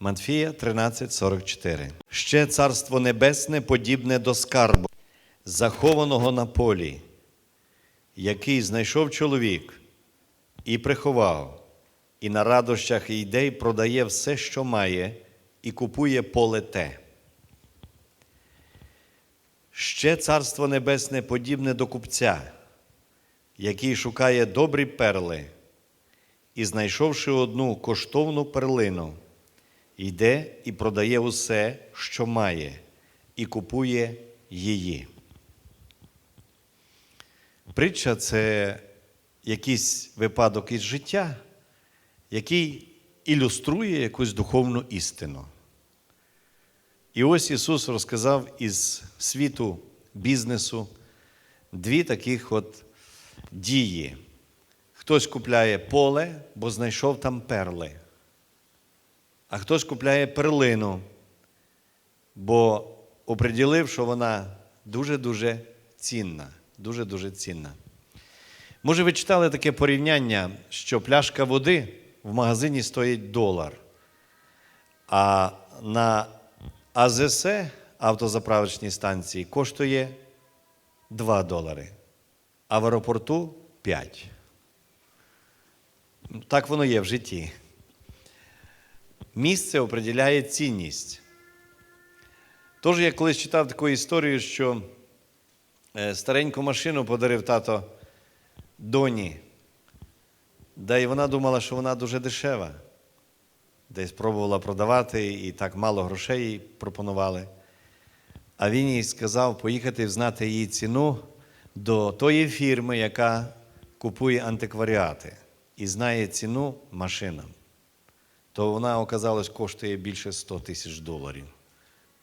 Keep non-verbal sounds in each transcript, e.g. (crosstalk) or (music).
Матфія 13:44. Ще царство небесне подібне до скарбу, захованого на полі, який знайшов чоловік і приховав, і на радощах ідей продає все, що має, і купує поле те. Ще царство небесне подібне до купця, який шукає добрі перли, і, знайшовши одну коштовну перлину, йде і продає усе, що має, і купує її. Притча це якийсь випадок із життя, який ілюструє якусь духовну істину. І ось Ісус розказав із світу бізнесу дві таких от дії. Хтось купляє поле, бо знайшов там перли, а хтось купляє перлину, бо оприділив, що вона дуже-дуже цінна. Дуже-дуже цінна. Може, ви читали таке порівняння, що пляшка води в магазині стоїть долар, а на АЗС автозаправочній станції коштує 2 долари, а в аеропорту 5. Так воно є в житті. Місце определяє цінність. Тож я колись читав таку історію, що е, стареньку машину подарив тато доні, да й вона думала, що вона дуже дешева. Десь пробувала продавати і так мало грошей їй пропонували. А він їй сказав поїхати взнати її ціну до тої фірми, яка купує антикваріати і знає ціну машинам. То вона, оказалось, коштує більше 100 тисяч доларів.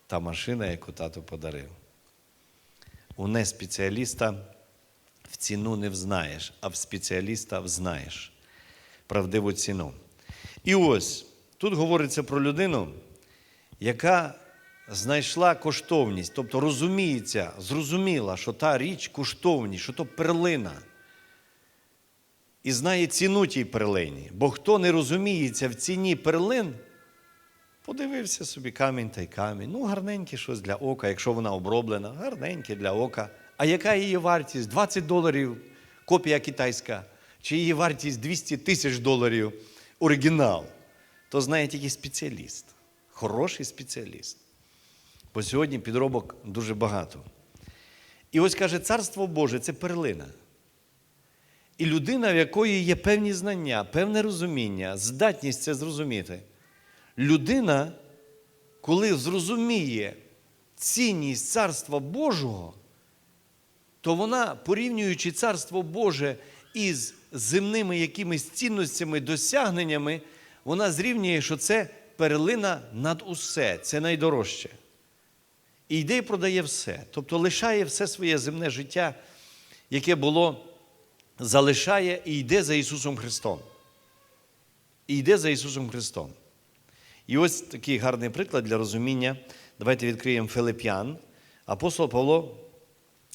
Та машина, яку тато подарив. У неспеціаліста в ціну не взнаєш, а в спеціаліста взнаєш правдиву ціну. І ось тут говориться про людину, яка знайшла коштовність, тобто розуміється, зрозуміла, що та річ коштовність, що то перлина. І знає ціну тій перлині. Бо хто не розуміється в ціні перлин, подивився собі камінь та й камінь. Ну, гарненьке щось для ока, якщо вона оброблена, гарненьке для ока. А яка її вартість? 20 доларів копія китайська, чи її вартість 200 тисяч доларів оригінал, то знає тільки спеціаліст, хороший спеціаліст. Бо сьогодні підробок дуже багато. І ось каже, царство Боже це перлина. І людина, в якої є певні знання, певне розуміння, здатність це зрозуміти. Людина, коли зрозуміє цінність Царства Божого, то вона, порівнюючи Царство Боже із земними якимись цінностями, досягненнями, вона зрівнює, що це перлина над усе, це найдорожче. І йде і продає все. Тобто лишає все своє земне життя, яке було, залишає і йде за Ісусом Христом. І йде за Ісусом Христом. І ось такий гарний приклад для розуміння. Давайте відкриємо Филип'ян. Апостол Павло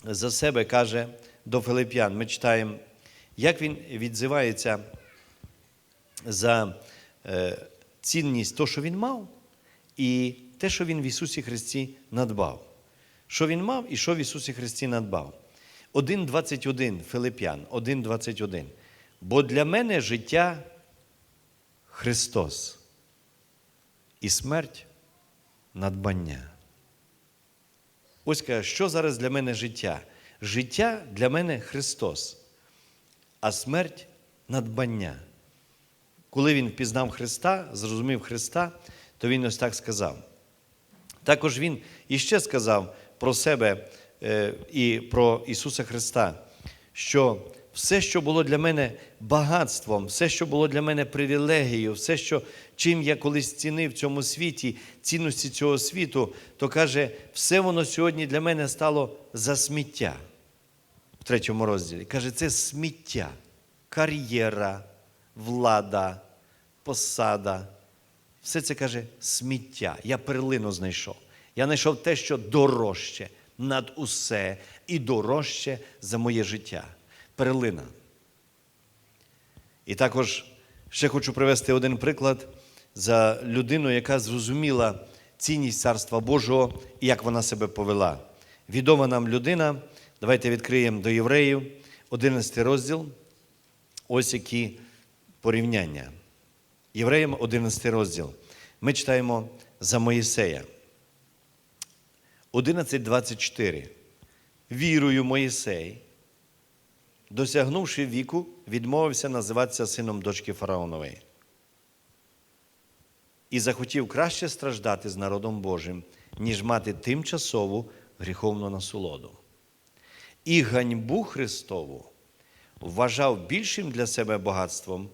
за себе каже до Филип'ян. Ми читаємо, як він відзивається за е, цінність того, що він мав, і те, що він в Ісусі Христі надбав. Що він мав і що в Ісусі Христі надбав. 1,21 Филип'ян, 1,21. Бо для мене життя Христос і смерть надбання. Ось каже, що зараз для мене життя? Життя для мене Христос, а смерть надбання. Коли він впізнав Христа, зрозумів Христа, то він ось так сказав. Також він іще сказав про себе і про Ісуса Христа, що все, що було для мене багатством, все, що було для мене привілегією, все, що, чим я колись цінив в цьому світі, цінності цього світу, то каже, все воно сьогодні для мене стало за сміття. В третьому розділі. Каже, це сміття, кар'єра, влада, посада. Все це каже сміття. Я перлину знайшов. Я знайшов те, що дорожче над усе і дорожче за моє життя. Перлина. І також ще хочу привести один приклад за людину, яка зрозуміла цінність Царства Божого і як вона себе повела. Відома нам людина. Давайте відкриємо до євреїв, 11 розділ. Ось які порівняння. Євреям 11 розділ. Ми читаємо за Моїсея. 11.24. Вірою Моїсей, досягнувши віку, відмовився називатися сином дочки фараонової. І захотів краще страждати з народом Божим, ніж мати тимчасову гріховну насолоду. І ганьбу Христову вважав більшим для себе багатством,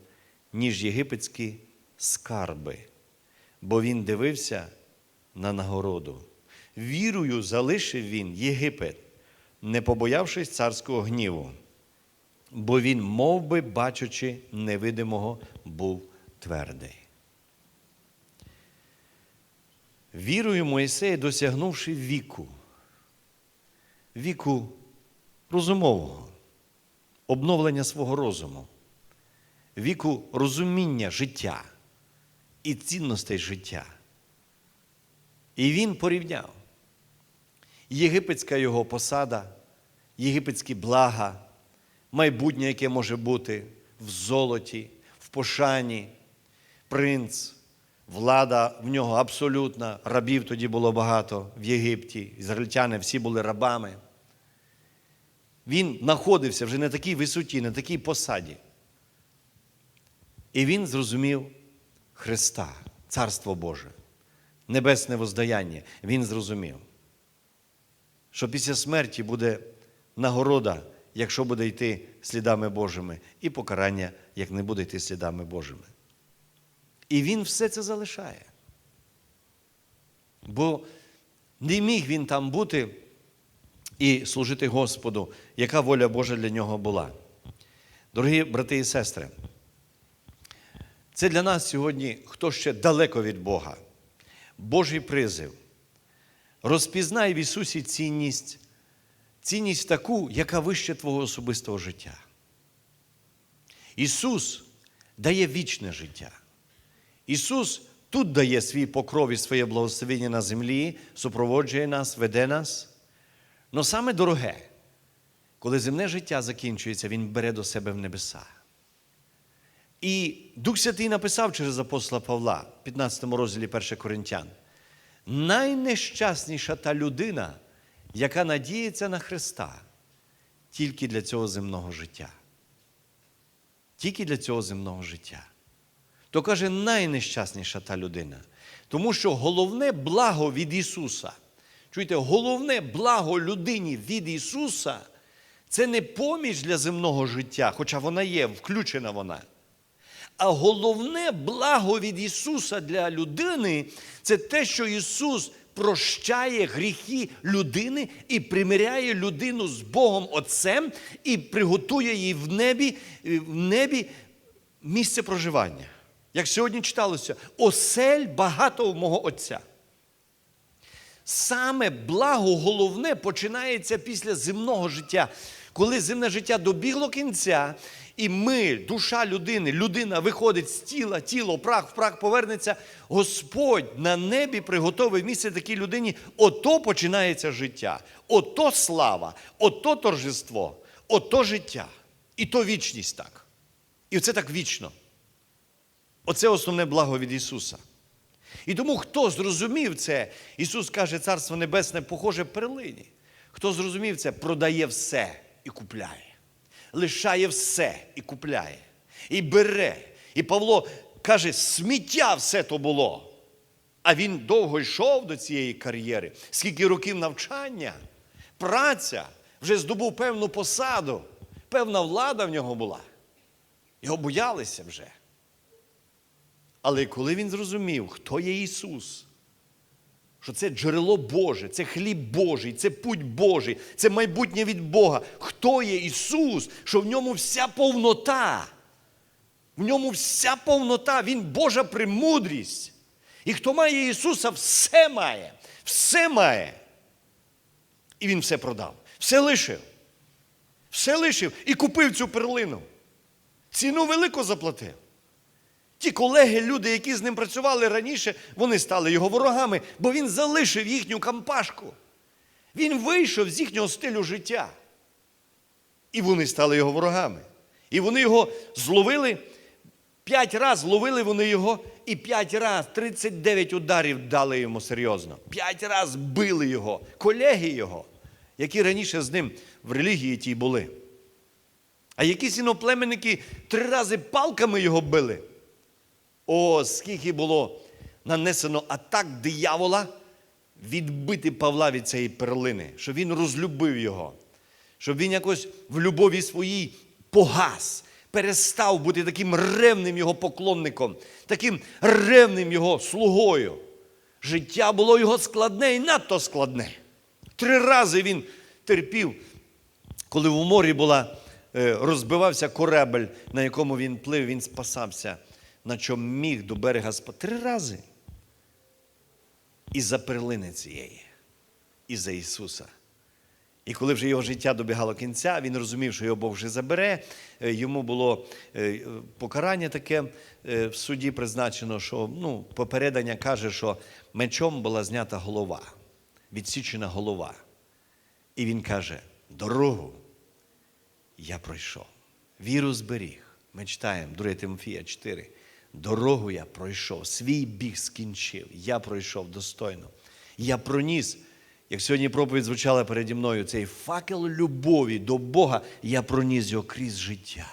ніж єгипетські скарби, бо він дивився на нагороду. Вірою залишив він Єгипет, не побоявшись царського гніву, бо він, мов би, бачачи невидимого, був твердий. Вірою Моїсея, досягнувши віку, віку розумового, обновлення свого розуму, віку розуміння життя і цінностей життя. І він порівняв єгипетська його посада, єгипетські блага, майбутнє, яке може бути в золоті, в пошані, принц, влада в нього абсолютна, рабів тоді було багато в Єгипті, ізраїльтяни всі були рабами. Він знаходився вже на такій висоті, на такій посаді. І він зрозумів Христа, Царство Боже, небесне воздаяння. Він зрозумів, що після смерті буде нагорода, якщо буде йти слідами Божими, і покарання, як не буде йти слідами Божими. І він все це залишає. Бо не міг він там бути і служити Господу, яка воля Божа для нього була. Дорогі брати і сестри, це для нас сьогодні, хто ще далеко від Бога, Божий призив. Розпізнай в Ісусі цінність, цінність таку, яка вище Твого особистого життя. Ісус дає вічне життя. Ісус тут дає свій покров і своє благословення на землі, супроводжує нас, веде нас. Но саме дороге, коли земне життя закінчується, Він бере до себе в небеса. І Дух Святий написав через апостола Павла, в 15 розділі 1 Коринтян, найнещасніша та людина, яка надіється на Христа тільки для цього земного життя. Тільки для цього земного життя. То каже, найнещасніша та людина. Тому що головне благо від Ісуса. Чуєте, головне благо людині від Ісуса це не поміч для земного життя, хоча вона є, включена вона. А головне благо від Ісуса для людини це те, що Ісус прощає гріхи людини і примиряє людину з Богом Отцем і приготує їй в небі, в небі місце проживання. Як сьогодні читалося, осель багато мого Отця. Саме благо головне починається після земного життя. Коли земне життя добігло кінця, і ми, душа людини, людина виходить з тіла, тіло, прах в прах повернеться, Господь на небі приготовив місце такій людині, ото починається життя, ото слава, ото торжество, ото життя. І то вічність так. І це так вічно. Оце основне благо від Ісуса. І тому, хто зрозумів це, Ісус каже, Царство Небесне похоже перлині. Хто зрозумів це, продає все і купляє, лишає все і купляє, і бере. І Павло каже, сміття все то було. А він довго йшов до цієї кар'єри, скільки років навчання, праця, вже здобув певну посаду, певна влада в нього була. Його боялися вже. Але коли він зрозумів, хто є Ісус, що це джерело Боже, це хліб Божий, це путь Божий, це майбутнє від Бога. Хто є Ісус, що в ньому вся повнота, в ньому вся повнота, Він Божа премудрість. І хто має Ісуса, все має, все має. І Він все продав, все лишив. Все лишив і купив цю перлину. Ціну велику заплатив. Ті колеги, люди, які з ним працювали раніше, вони стали його ворогами, бо він залишив їхню кампашку. Він вийшов з їхнього стилю життя. І вони стали його ворогами. І вони його зловили. П'ять разів ловили вони його, і п'ять разів 39 ударів дали йому серйозно. П'ять разів били його, колеги його, які раніше з ним в релігії тій були. А якісь іноплеменники три рази палками його били. О, скільки було нанесено атак диявола відбити Павла від цієї перлини, щоб він розлюбив його, щоб він якось в любові своїй погас, перестав бути таким ревним його поклонником, таким ревним його слугою. Життя було його складне і надто складне. Три рази він терпів, коли в морі була, е, розбивався корабель, на якому він плив, він спасався, на чому міг до берега спа. Три рази. Із-за перлини цієї, із-за Ісуса. І коли вже його життя добігало кінця, він розумів, що його Бог вже забере. Е, Йому було е, покарання таке е, в суді призначено, що ну, попередання каже, що мечом була знята голова, відсічена голова. І він каже: дорогу я пройшов. Віру зберіг. Ми читаємо 2 Тимофія 4. Дорогу я пройшов, свій біг скінчив. Я пройшов достойно. Я проніс, як сьогодні проповідь звучала переді мною, цей факел любові до Бога, я проніс його крізь життя.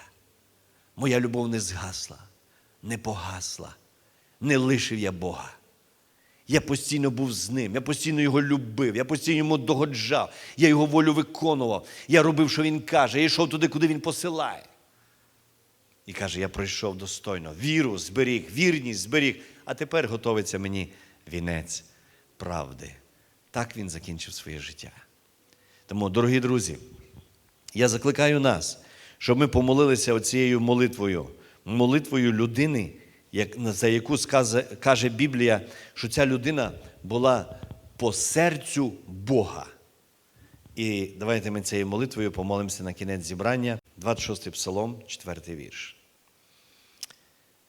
Моя любов не згасла, не погасла, не лишив я Бога. Я постійно був з ним, я постійно його любив, я постійно йому догоджав, я його волю виконував, я робив, що він каже, я йшов туди, куди він посилає. І каже, я пройшов достойно, віру зберіг, вірність зберіг, а тепер готовиться мені вінець правди. Так він закінчив своє життя. Тому, дорогі друзі, я закликаю нас, щоб ми помолилися оцією молитвою, молитвою людини, за яку каже Біблія, що ця людина була по серцю Бога. І давайте ми цією молитвою помолимося на кінець зібрання, 26 псалом, 4 вірш.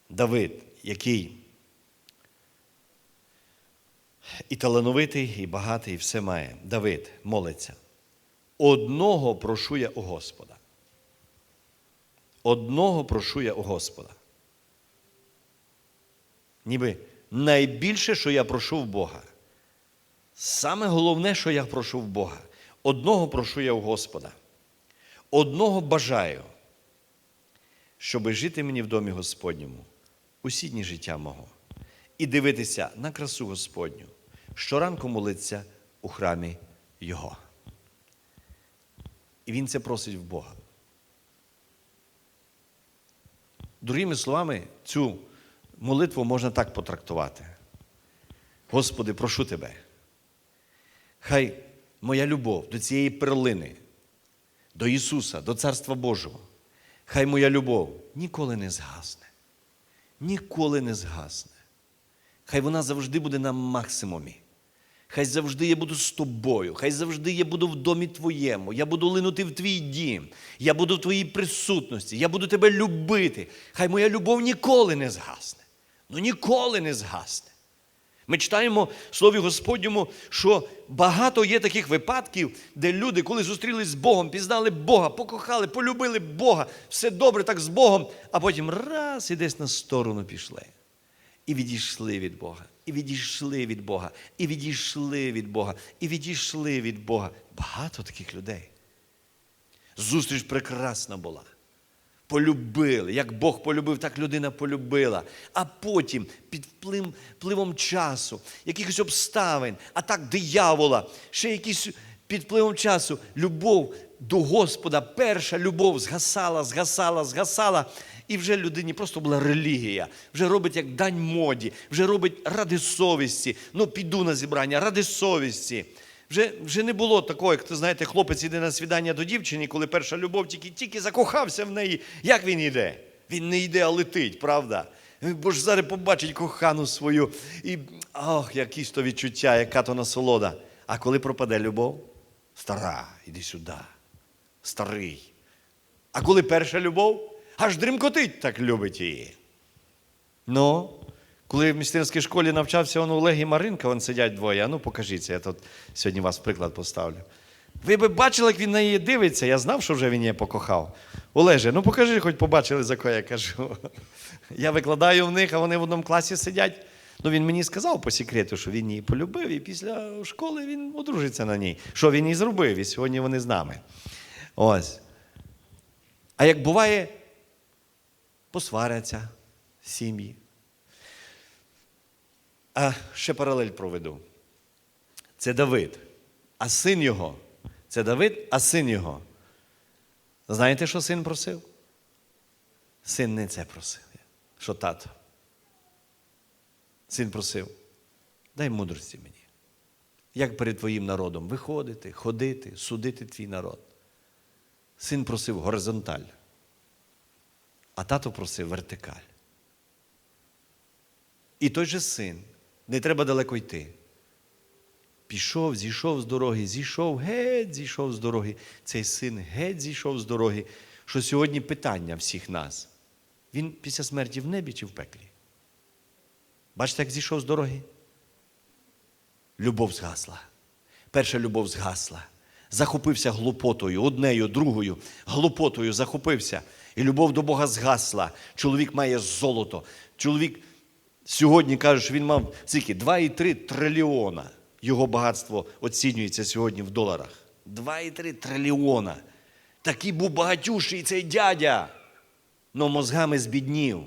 Давид, який і талановитий, і багатий, і все має. Давид молиться. Одного прошу я у Господа. Одного прошу я у Господа. Ніби найбільше, що я прошу в Бога. Саме головне, що я прошу в Бога. Одного прошу я у Господа. Одного бажаю, щоби жити мені в домі Господньому усі дні життя мого і дивитися на красу Господню, щоранку молитися у храмі Його. І він це просить в Бога. Другими словами, цю молитву можна так потрактувати. Господи, прошу Тебе. Хай моя любов до цієї перлини, до Ісуса, до Царства Божого, хай моя любов ніколи не згасне. Ніколи не згасне. Хай вона завжди буде на максимумі. Хай завжди я буду з тобою, хай завжди я буду в домі твоєму, я буду линути в твій дім, я буду в твоїй присутності, я буду тебе любити. Хай моя любов ніколи не згасне. Ну ніколи не згасне. Ми читаємо в Слові Господньому, що багато є таких випадків, де люди, коли зустрілись з Богом, пізнали Бога, покохали, полюбили Бога, все добре так з Богом, а потім раз і десь на сторону пішли. І відійшли від Бога, і відійшли від Бога, і відійшли від Бога, і відійшли від Бога. Багато таких людей. Зустріч прекрасна була. Полюбили. Як Бог полюбив, так людина полюбила. А потім, під вплив- впливом часу, якихось обставин, а так диявола, ще якісь під впливом часу, любов до Господа, перша любов згасала, згасала, згасала. І вже людині просто була релігія, вже робить як дань моді, вже робить ради совісті. Ну, піду на зібрання, ради совісті. Вже, вже не було такого, як ти знаєте, хлопець іде на свідання до дівчини, коли перша любов тільки, тільки закохався в неї. Як він йде? Він не йде, а летить, правда? Бо ж зараз побачить кохану свою. І ох, якісь то відчуття, яка то насолода. А коли пропаде любов? Стара, іди сюди. Старий. А коли перша любов, аж дримкотить так любить її. Ну, коли в містерській школі навчався он Олег і Маринка, вон сидять двоє. А ну покажіться, я тут сьогодні вас приклад поставлю. Ви б бачили, як він на її дивиться, я знав, що вже він її покохав. Олеже, ну покажи, хоч побачили, за кого я кажу. (laughs) Я викладаю в них, а вони в одному класі сидять. Ну, він мені сказав по секрету, що він її полюбив, і після школи він одружиться на ній. Що він і зробив, і сьогодні вони з нами. Ось. А як буває, посваряться сім'ї. А ще паралель проведу. Це Давид, а син його. Це Давид, а син його. Знаєте, що син просив? Син не це просив. Що тато? Син просив, дай мудрості мені. Як перед твоїм народом виходити, ходити, судити твій народ. Син просив горизонталь, а тато просив вертикаль. І той же син, не треба далеко йти. Пішов, зійшов з дороги, зійшов, геть зійшов з дороги. Цей син геть зійшов з дороги. Що сьогодні питання всіх нас. Він після смерті в небі чи в пеклі? Бачите, як зійшов з дороги? Любов згасла. Перша любов згасла. Захопився глупотою, однею, другою, глупотою захопився. І любов до Бога згасла. Чоловік має золото. Чоловік сьогодні каже, що він мав скільки? 2,3 трильйона. Його багатство оцінюється сьогодні в доларах. 2,3 трильйона. Такий був багатющий цей дядя. Но мозгами збіднів.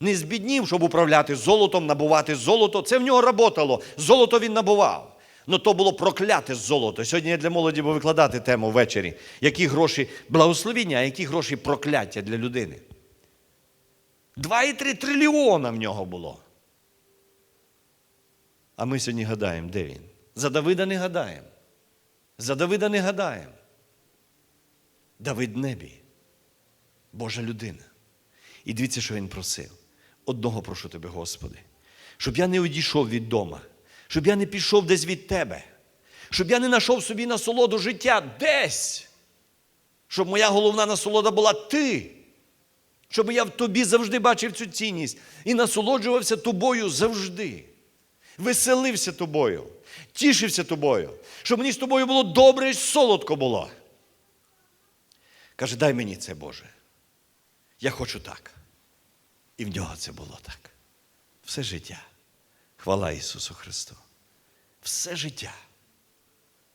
Не збіднів, щоб управляти золотом, набувати золото. Це в нього работало. Золото він набував. Ну то було прокляте золото. Сьогодні я для молоді буду викладати тему ввечері. Які гроші благословіння, а які гроші прокляття для людини. 2,3 трильйона в нього було. А ми сьогодні гадаємо, де він? За Давида не гадаємо. За Давида не гадаємо. Давид небі. Божа людина. І дивіться, що він просив. Одного прошу тебе, Господи, щоб я не одійшов від дома, щоб я не пішов десь від Тебе, щоб я не знайшов собі насолоду життя десь, щоб моя головна насолода була Ти, щоб я в тобі завжди бачив цю цінність і насолоджувався тобою завжди, веселився тобою, тішився тобою, щоб мені з тобою було добре і солодко було. Каже, дай мені це, Боже. Я хочу так. І в нього це було так. Все життя. Хвала Ісусу Христу. Все життя.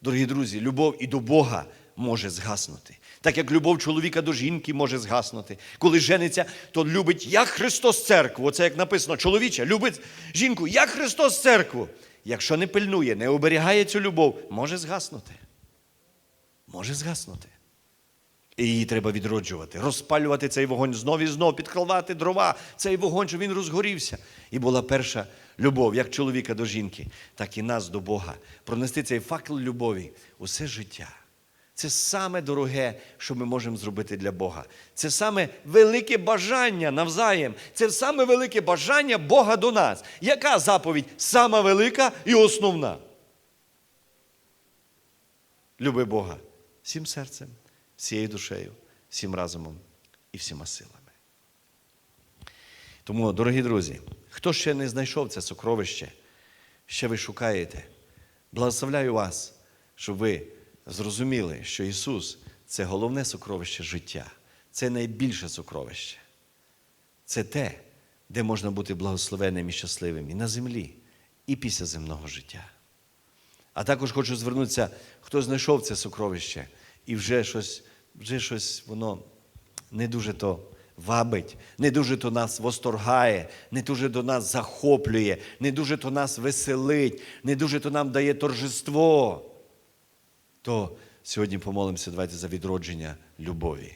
Дорогі друзі, любов і до Бога може згаснути. Так як любов чоловіка до жінки може згаснути. Коли жениться, то любить як Христос церкву. Оце як написано, чоловіче любить жінку, як Христос церкву. Якщо не пильнує, не оберігає цю любов, може згаснути. Може згаснути. І її треба відроджувати, розпалювати цей вогонь знов і знов, підкладати дрова, цей вогонь, щоб він розгорівся. І була перша любов, як чоловіка до жінки, так і нас до Бога. Пронести цей факел любові усе життя. Це саме дороге, що ми можемо зробити для Бога. Це саме велике бажання навзаєм. Це саме велике бажання Бога до нас. Яка заповідь сама велика і основна? Люби Бога всім серцем, всією душею, всім разумом і всіма силами. Тому, дорогі друзі, хто ще не знайшов це сокровище, ще ви шукаєте, благословляю вас, щоб ви зрозуміли, що Ісус це головне сокровище життя, це найбільше сокровище. Це те, де можна бути благословенним і щасливим і на землі, і після земного життя. А також хочу звернутися, хто знайшов це сокровище, і вже щось, вже щось воно не дуже то вабить, не дуже то нас восторгає, не дуже то нас захоплює, не дуже то нас веселить, не дуже то нам дає торжество. То сьогодні помолимося, давайте за відродження любові.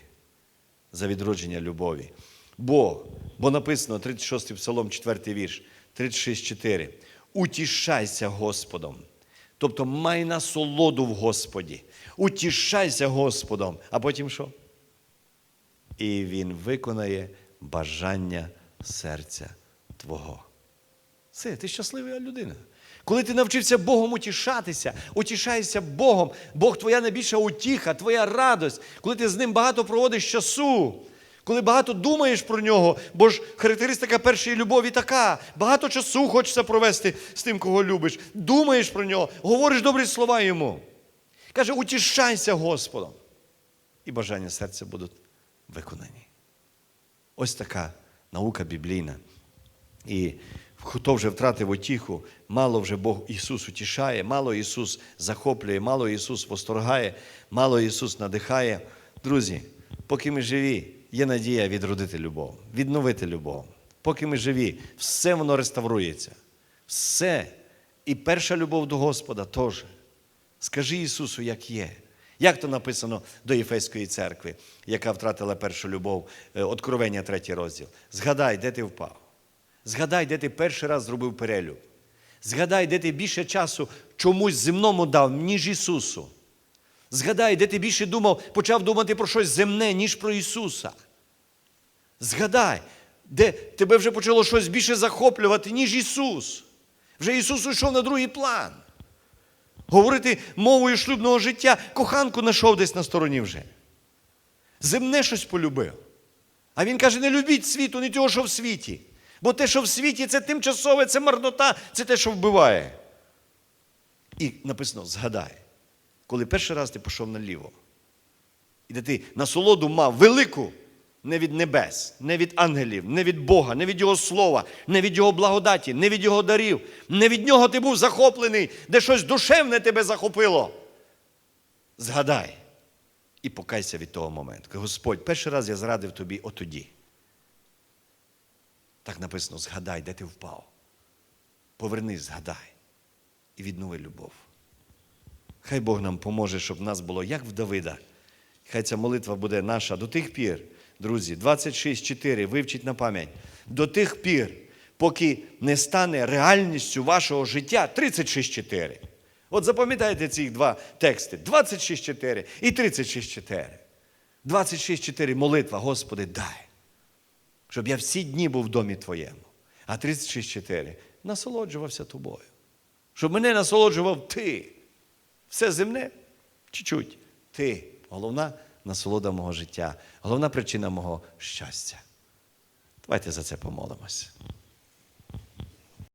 За відродження любові. Бо, бо написано 36 псалом, 4 вірш, 36,4. Утішайся Господом. Тобто май насолоду в Господі. Утішайся Господом. А потім що? І Він виконає бажання серця Твого. Все, ти щаслива людина. Коли ти навчився Богом утішатися, утішаєшся Богом, Бог твоя найбільша утіха, твоя радость, коли ти з ним багато проводиш часу, коли багато думаєш про нього, бо ж характеристика першої любові така: багато часу хочеться провести з тим, кого любиш. Думаєш про нього, говориш добрі слова йому. Каже, утішайся Господом. І бажання серця будуть виконані. Ось така наука біблійна. І хто вже втратив утіху, мало вже Бог Ісус утішає, мало Ісус захоплює, мало Ісус восторгає, мало Ісус надихає. Друзі, поки ми живі, є надія відродити любов, відновити любов. Поки ми живі, все воно реставрується. Все. І перша любов до Господа теж. Скажи Ісусу, як є. Як то написано до Єфеської церкви, яка втратила першу любов, Е, Откровення, третій розділ. Згадай, де ти впав. Згадай, де ти перший раз зробив перелюб. Згадай, де ти більше часу чомусь земному дав, ніж Ісусу. Згадай, де ти більше думав, почав думати про щось земне, ніж про Ісуса. Згадай, де тебе вже почало щось більше захоплювати, ніж Ісус. Вже Ісус уйшов на другий план. Говорити мовою шлюбного життя, коханку знайшов десь на стороні вже. Земне щось полюбив. А він каже: не любіть світу, не того, що в світі. Бо те, що в світі, це тимчасове, це марнота, це те, що вбиває. І написано: згадай, коли перший раз ти пішов наліво, і де ти насолоду мав велику не від небес, не від ангелів, не від Бога, не від Його слова, не від Його благодаті, не від Його дарів, не від нього ти був захоплений, де щось душевне тебе захопило. Згадай і покайся від того моменту. Господь, перший раз я зрадив тобі отоді. Так написано: згадай, де ти впав. Повернись, згадай і віднови любов. Хай Бог нам поможе, щоб в нас було як в Давида. Хай ця молитва буде наша до тих пір, друзі, 26.4, вивчіть на пам'ять. До тих пір, поки не стане реальністю вашого життя 36.4. От запам'ятайте ці два тексти: 26.4 і 36.4. 26.4 молитва, Господи, дай. Щоб я всі дні був в домі Твоєму. А 36.4 насолоджувався тобою. Щоб мене насолоджував ти. Все земне чуть-чуть. Ти головна насолода мого життя, головна причина мого щастя. Давайте за це помолимось.